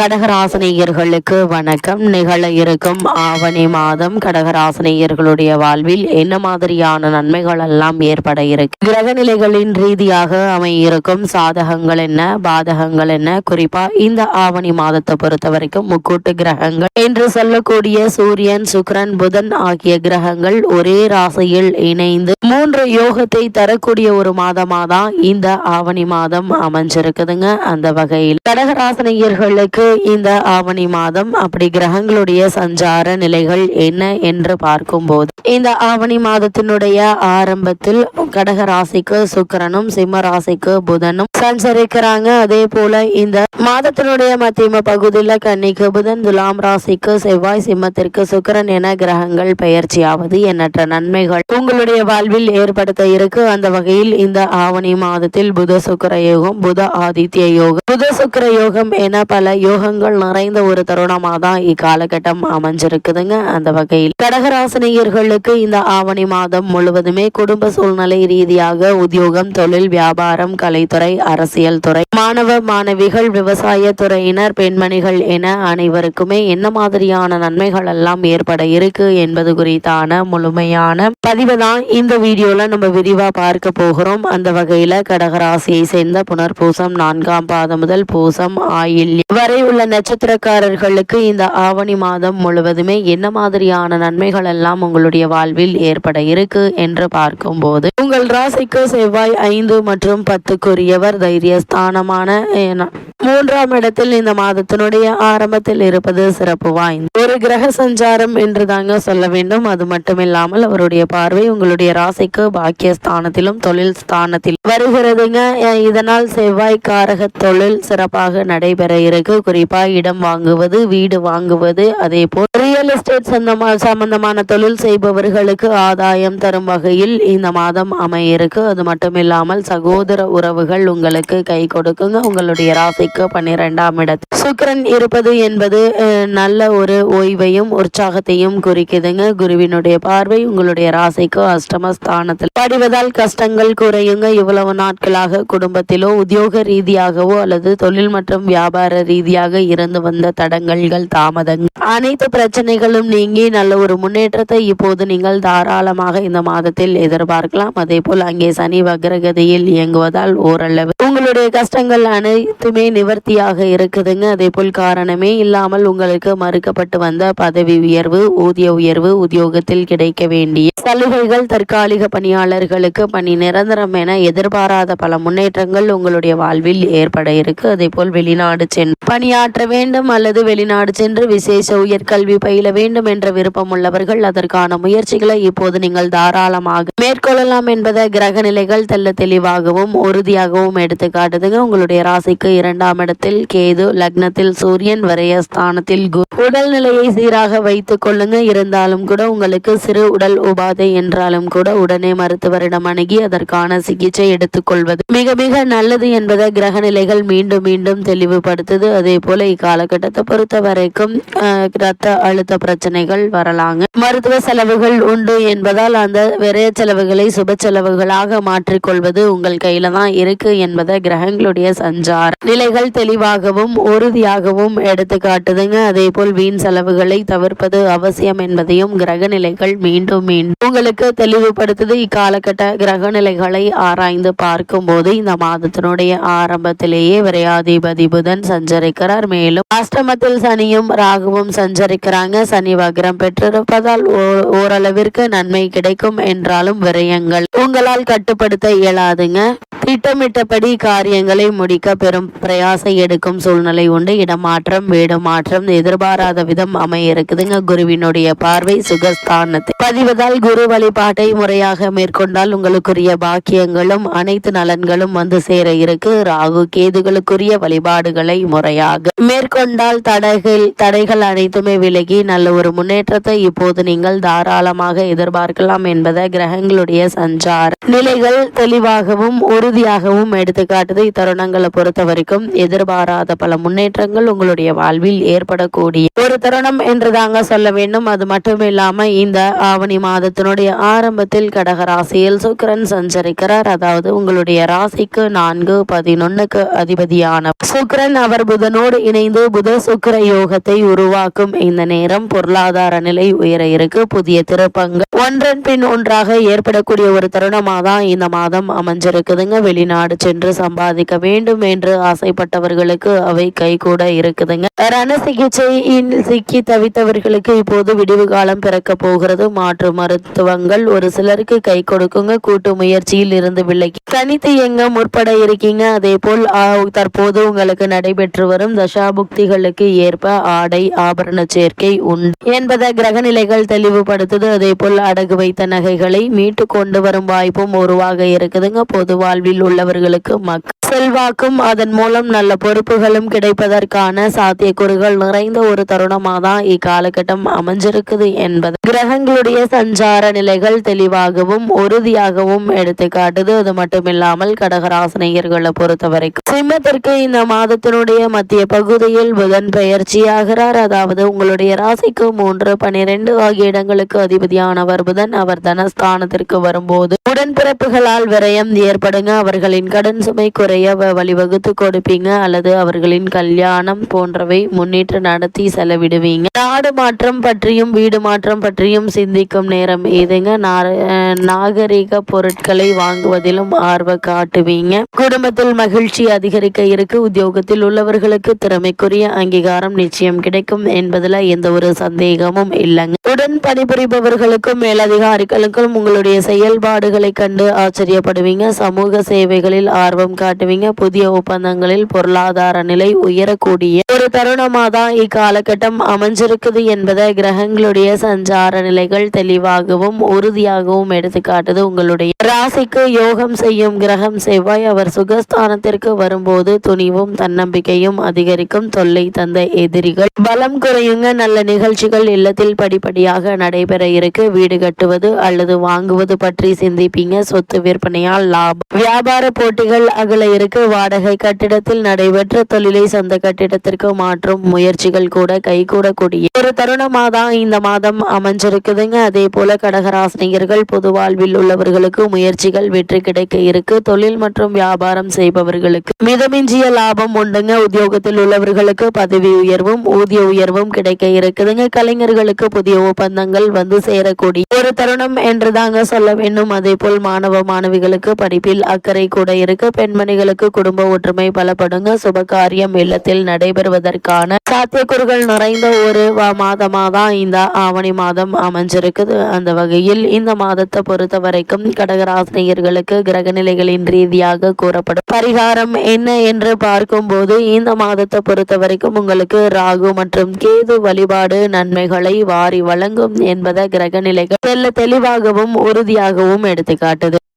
கடகராசனையர்களுக்கு வணக்கம். நிகழ இருக்கும் ஆவணி மாதம் கடகராசனையர்களுடைய வாழ்வில் என்ன மாதிரியான நன்மைகள் எல்லாம் ஏற்பட இருக்கு? கிரக நிலைகளின் ரீதியாக அமையிருக்கும் சாதகங்கள் என்ன? பாதகங்கள் என்ன? குறிப்பா இந்த ஆவணி மாதத்தை பொறுத்த வரைக்கும் முக்கூட்டு கிரகங்கள். என்று சொல்லக்கூடிய சூரியன் சுக்ரன் புதன் ஆகிய கிரகங்கள் ஒரே ராசியில் இணைந்து மூன்று யோகத்தை தரக்கூடிய ஒரு மாதமா தான் இந்த ஆவணி மாதம் அமைஞ்சிருக்குதுங்க. அந்த வகையில் கடகராசனையர்களுக்கு இந்த ஆவணி மாதம் அப்படி கிரகங்களுடைய சஞ்சார நிலைகள் என்ன என்று பார்க்கும்போது இந்த ஆவணி மாதத்தினுடைய ஆரம்பத்தில் கடக ராசிக்கு சுக்கரனும் சிம்ம ராசிக்கு புதனும் சஞ்சரிக்கிறாங்க. அதே போல இந்த மாதத்தினுடைய மத்தியம பகுதியில் கன்னிக்கு புதன் துலாம் ராசிக்கு செவ்வாய் சிம்மத்திற்கு சுக்கரன் என கிரகங்கள் பெயர்ச்சியாவது எண்ணற்ற நன்மைகள் உங்களுடைய வாழ்வில் ஏற்படுத்த இருக்கு. அந்த வகையில் இந்த ஆவணி மாதத்தில் புத சுக்கர யோகம் புத ஆதித்ய யோகம் புத சுக்கர யோகம் என பல யோக யோகங்கள் நிறைந்த ஒரு தருணமாக தான் இக்காலகட்டம் அமைஞ்சிருக்குதுங்க. அந்த வகையில் கடகராசினியர்களுக்கு இந்த ஆவணி மாதம் முழுவதுமே குடும்ப சூழ்நிலை ரீதியாக உத்தியோகம் தொழில் வியாபாரம் கலைத்துறை அரசியல் துறை மாணவ மாணவிகள் விவசாய துறையினர் பெண்மணிகள் என அனைவருக்குமே என்ன மாதிரியான நன்மைகள் எல்லாம் ஏற்பட இருக்கு என்பது குறித்தான முழுமையான பதிவு தான் இந்த வீடியோல நம்ம விரிவா பார்க்க போகிறோம். அந்த வகையில கடகராசியை சேர்ந்த புனர்பூசம் நான்காம் பாதம் முதல் பூசம் ஆயில் வரை உள்ள நட்சத்திரக்காரர்களுக்கு இந்த ஆவணி மாதம் முழுவதுமே என்ன மாதிரியான நன்மைகள் எல்லாம் உங்களுடைய வாழ்வில் ஏற்பட இருக்கு என்று பார்க்கும்போது உங்கள் ராசிக்கு செவ்வாய் ஐந்து மற்றும் பத்துக்குரியவர் தைரியஸ்தானமான மூன்றாம் இடத்தில் இந்த மாதத்தினுடைய ஆரம்பத்தில் இருப்பது சிறப்பு வாய்ந்த ஒரு கிரக சஞ்சாரம் என்று தாங்க சொல்ல வேண்டும். அது மட்டுமில்லாமல் அவருடைய பார்வை உங்களுடைய ராசிக்கு பாக்கியஸ்தானத்திலும் தொழில் ஸ்தானத்திலும் வருகிறதுங்க. இதனால் செவ்வாய் காரக தொழில் சிறப்பாக நடைபெற இருக்கு. குறிப்பா இடம் வாங்குவது வீடு வாங்குவது அதே போல் ரியல் எஸ்டேட் சம்பந்தமா சம்பந்தமான தொழில் செய்பவர்களுக்கு ஆதாயம் தரும் வகையில் இந்த மாதம் அமையிருக்கு. அது மட்டுமில்லாமல் சகோதர உறவுகள் உங்களுக்கு கை கொடுக்குங்க. உங்களுடைய ராசிக்கு பன்னிரெண்டாம் இடத்தில் சுக்கரன் இருப்பது என்பது நல்ல ஒரு ஓய்வையும் உற்சாகத்தையும் குறிக்குதுங்க. குருவினுடைய பார்வை உங்களுடைய ராசிக்கு அஷ்டமஸ்தானத்தில். படிவதால் கஷ்டங்கள் குறையுங்க. இவ்வளவு நாட்களாக குடும்பத்திலோ உத்தியோக ரீதியாகவோ அல்லது தொழில் மற்றும் வியாபார ரீதியாக இருந்து வந்த தடங்கல்கள் தாமதங்கள் அனைத்து பிரச்சனைகளும் நீங்கி நல்ல ஒரு முன்னேற்றத்தை இப்போது நீங்கள் தாராளமாக இந்த மாதத்தில் எதிர்பார்க்கலாம். அதே போல் அங்கே சனி வக்ரகதியில் இயங்குவதால் ஓரளவு உங்களுடைய கஷ்டங்கள் அனைத்துமே நிவர்த்தியாக இருக்குதுங்க. அதே போல் காரணமே இல்லாமல் உங்களுக்கு மறுக்கப்பட்டு வந்த பதவி உயர்வு ஊதிய உயர்வு உத்தியோகத்தில் கிடைக்க வேண்டிய சலுகைகள் தற்காலிக பணியாளர்களுக்கு பணி நிரந்தரம் என எதிர்பாராத பல முன்னேற்றங்கள் உங்களுடைய வாழ்வில் ஏற்பட இருக்கு. அதே போல் வெளிநாடு சென்று பணியாற்ற வேண்டும் அல்லது வெளிநாடு சென்று விசேஷ உயர்கல்வி பயில வேண்டும் என்ற விருப்பம் உள்ளவர்கள் அதற்கான முயற்சிகளை இப்போது நீங்கள் தாராளமாக மேற்கொள்ளலாம் என்பதை கிரக நிலைகள் தெல்ல தெளிவாகவும் உறுதியாகவும் எடுத்து காட்டுதுங்க உங்களுடைய ராசிக்கு இரண்டாம் இடத்தில் கேது ஸ்தானத்தில் சூரியன் வரைய ஸ்தானத்தில் உடல்நிலையை சீராக வைத்துக் கொள்ளுங்க. இருந்தாலும் கூட உங்களுக்கு சிறு உடல் உபாதை என்றாலும் கூட உடனே மருத்துவரிடம் அணுகி அதற்கான சிகிச்சை எடுத்துக்கொள்வது மிக மிக நல்லது என்பதை கிரக நிலைகள் மீண்டும் மீண்டும் தெளிவுபடுத்துது. அதே போல இக்காலகட்டத்தை பொறுத்த வரைக்கும் அஹ், இரத்த அழுத்த பிரச்சனைகள் வரலாங்க. மருத்துவ செலவுகள் உண்டு என்பதால் அந்த விரைய செலவுகளை சுப செலவுகளாக மாற்றிக்கொள்வது உங்கள் கையில தான் இருக்கு என்பதை கிரகங்களுடைய சஞ்சார நிலைகள் தெளிவாகவும் ஒரு உறுதியாகவும் எடுத்து காட்டுதுங்க. அதே போல் வீண் செலவுகளை தவிர்ப்பது அவசியம் என்பதையும் கிரக நிலைகள் மீண்டும் மீண்டும் உங்களுக்கு தெளிவுபடுத்துது. இக்காலகட்ட கிரக நிலைகளை ஆராய்ந்து பார்க்கும்போது இந்த மாதத்தினுடைய ஆரம்பத்திலேயே விரையாதிபதி புதன் சஞ்சரிக்கிறார். மேலும் அஷ்டமத்தில் சனியும் ராகுவும் சஞ்சரிக்கிறாங்க. சனி வக்ரம் பெற்றிருப்பதால் ஓ- ஓரளவிற்கு நன்மை கிடைக்கும் என்றாலும் விரயங்கள் உங்களால் கட்டுப்படுத்த இயலாதுங்க. திட்டமிட்டபடி காரியங்களை முடிக்க பெரும் பிரயாசை எடுக்கும் சூழ்நிலை கொண்டு இடமாற்றம் வீடு மாற்றம் எதிர்பாராத விதம் அமைய இருக்குதுங்க. குருவினுடைய பார்வை சுகஸ்தானத்தை பதிவதால் குரு வழிபாட்டை முறையாக மேற்கொண்டால் உங்களுக்குரிய பாக்கியங்களும் அனைத்து நலன்களும் வந்து சேர இருக்கு. ராகு கேதுகளுக்குரிய வழிபாடுகளை முறையாக மேற்கொண்டால் தடைகள் தடைகள் அனைத்துமே விலகி நல்ல ஒரு முன்னேற்றத்தை இப்போது நீங்கள் தாராளமாக எதிர்பார்க்கலாம் என்பதை கிரகங்களுடைய சஞ்சார நிலைகள் தெளிவாகவும் உறுதியாகவும் எடுத்துக்காட்டுது. இத்தருணங்களை பொறுத்த வரைக்கும் எதிர்பாராத பல முன்னேற்றங்கள் உங்களுடைய வாழ்வில் ஏற்படக்கூடிய ஒரு தருணம் என்று தாங்க சொல்ல வேண்டும். அது மட்டும் இல்லாம இந்த ஆவணி மாதத்தினுடைய ஆரம்பத்தில் கடகராசியில் சுக்கரன் சஞ்சரிக்கிறார். அதாவது உங்களுடைய ராசிக்கு நான்கு பதினொன்னுக்கு அதிபதியான சுக்கரன். அவர் புதனோடு இணைந்து புத சுக்கர யோகத்தை உருவாக்கும். இந்த நேரம் பொருளாதார நிலை உயர இருக்கு. புதிய திருப்பங்கள் ஒன்றன் பின் ஒன்றாக ஏற்படக்கூடிய ஒரு தருணமாக தான் இந்த மாதம் அமைஞ்சிருக்குதுங்க. வெளிநாடு சென்று சம்பாதிக்க வேண்டும் என்று ஆசைப்பட்டவர்களுக்கு அவை கைகூட இருக்குதுங்க. ரண சிகிச்சையில் சிக்கி தவித்தவர்களுக்கு இப்போது விடிவு காலம் பிறக்க போகிறது. மா மாற்று மருத்துவங்கள் ஒரு சிலருக்கு கை கொடுக்குங்க. கூட்டு முயற்சியில் இருந்து விலகி தனித்து எங்க முற்பட இருக்கீங்க. அதே போல் தற்போது உங்களுக்கு நடைபெற்று வரும் தசாபுக்திகளுக்கு ஏற்ப ஆடை ஆபரண சேர்க்கை உண்டு என்பதை கிரகநிலைகள் தெளிவுபடுத்துது. அதே போல் அடகு வைத்த நகைகளை மீட்டு கொண்டு வரும் வாய்ப்பும் உருவாக இருக்குதுங்க. பொது வாழ்வில் உள்ளவர்களுக்கு மக்கள் செல்வாக்கும் அதன் மூலம் நல்ல பொறுப்புகளும் கிடைப்பதற்கான சாத்தியக்கூறுகள் நிறைந்த ஒரு தருணமாக தான் இக்காலகட்டம் அமைஞ்சிருக்குது என்பது. கிரகங்களுடைய சஞ்சார நிலைகள் தெளிவாகவும் உறுதியாகவும் எடுத்து காட்டுது. அது மட்டுமில்லாமல் கடகராசனையர்களை பொறுத்த வரைக்கும் சிம்மத்திற்கு இந்த மாதத்தினுடைய மத்திய பகுதியில் புதன் பெயர்ச்சியாகிறார். அதாவது உங்களுடைய ராசிக்கு மூன்று பனிரெண்டு ஆகிய இடங்களுக்கு அதிபதியானவர் புதன். அவர் தனஸ்தானத்திற்கு வரும்போது உடன்பிறப்புகளால் விரயம் ஏற்படுங்க. அவர்களின் கடன் சுமை குறைய வ- வழிவகுத்து கொடுப்பீங்க. அல்லது அவர்களின் கல்யாணம் போன்றவை முன்னிட்டு நடத்தி செலவிடுவீங்க. நாடு மாற்றம் பற்றியும் வீடு மாற்றம் பற்றியும் சிந்திக்கும் நேரம் இதுங்க நாகரிக பொருட்களை வாங்குவதிலும் ஆர்வம் காட்டுவீங்க. குடும்பத்தில் மகிழ்ச்சி அதிகரிக்க இருக்கு. உத்தியோகத்தில் உள்ளவர்களுக்கு திறமைக்குரிய அங்கீகாரம் நிச்சயம் கிடைக்கும் என்பதில் எந்த ஒரு சந்தேகமும் இல்லைங்க. உடன் பணிபுரிபவர்களுக்கும் மேலதிகாரிகளுக்கும் உங்களுடைய செயல்பாடுகளை கண்டு ஆச்சரியப்படுவீங்க. சமூக சேவைகளில் ஆர்வம் காட்டுவீங்க. புதிய ஒப்பந்தங்களில் பொருளாதார நிலை உயரக்கூடிய ஒரு தருணமாக தான் இக்காலகட்டம் அமைஞ்சிருக்குது என்பதை கிரகங்களுடைய சஞ்சார நிலைகள் தெளிவாகவும் உறுதியாகவும் எடுத்துக்காட்டுது உங்களுடைய ராசிக்கு யோகம் செய்யும் கிரகம் செவ்வாய். அவர் சுகஸ்தானத்திற்கு வரும்போது துணிவும் தன்னம்பிக்கையும் அதிகரிக்கும். தொல்லை தந்த எதிரிகள் பலம் குறையுங்க. நல்ல நிகழ்ச்சிகள் இல்லத்தில் படிப்படியாக நடைபெற இருக்கு. வீடு கட்டுவது அல்லது வாங்குவது பற்றி சிந்திப்பீங்க. சொத்து விற்பனையால் லாபம். வியாபார போட்டிகள் அகல இருக்கு. வாடகை கட்டிடத்தில் நடைபெற்ற தொழிலை சொந்த கட்டிடத்திற்கு மாற்றும் முயற்சிகள் கூட கைகூடக்கூடிய ஒரு தருணமாக தான் இந்த மாதம் அமைஞ்சிருக்குதுங்க. அதே போல கடகராசினியர்கள் பொது வாழ்வில் உள்ளவர்களுக்கு முயற்சிகள் வெற்றி கிடைக்க இருக்கு. தொழில் மற்றும் வியாபாரம் செய்பவர்களுக்கு மிதமிஞ்சிய லாபம் உண்டுங்க. உத்தியோகத்தில் உள்ளவர்களுக்கு பதவி உயர்வும் ஊதிய உயர்வும் கிடைக்க இருக்குதுங்க. கலைஞர்களுக்கு புதிய ஒப்பந்தங்கள் வந்து சேரக்கூடிய ஒரு தருணம் என்று தாங்க சொல்ல வேண்டும். அதே போல் மாணவ மாணவிகளுக்கு படிப்பில் அக்கறை கூட இருக்கு. பெண்மணிகளுக்கு குடும்ப ஒற்றுமை பலப்படுங்க. சுப காரியம் இல்லத்தில் நடைபெறுவதற்கான சாத்தியக்கூறுகள் நிறைந்த ஒரு மாதமாதான் தான் இந்த ஆவணி மாதம் அமைஞ்சிருக்குது. அந்த வகையில் இந்த மாதத்தை பொறுத்த வரைக்கும் கடகராசினியர்களுக்கு கிரக நிலைகளின் ரீதியாக கூறப்படும் பரிகாரம் என்ன என்று பார்க்கும்போது இந்த மாதத்தை பொறுத்த வரைக்கும் உங்களுக்கு ராகு மற்றும் கேது வழிபாடு நன்மைகளை வாரி வழங்கும் என்பதை கிரக நிலைகள் தெல்ல தெளிவாகவும் உறுதியாகவும் எடுத்துக்காட்டுது.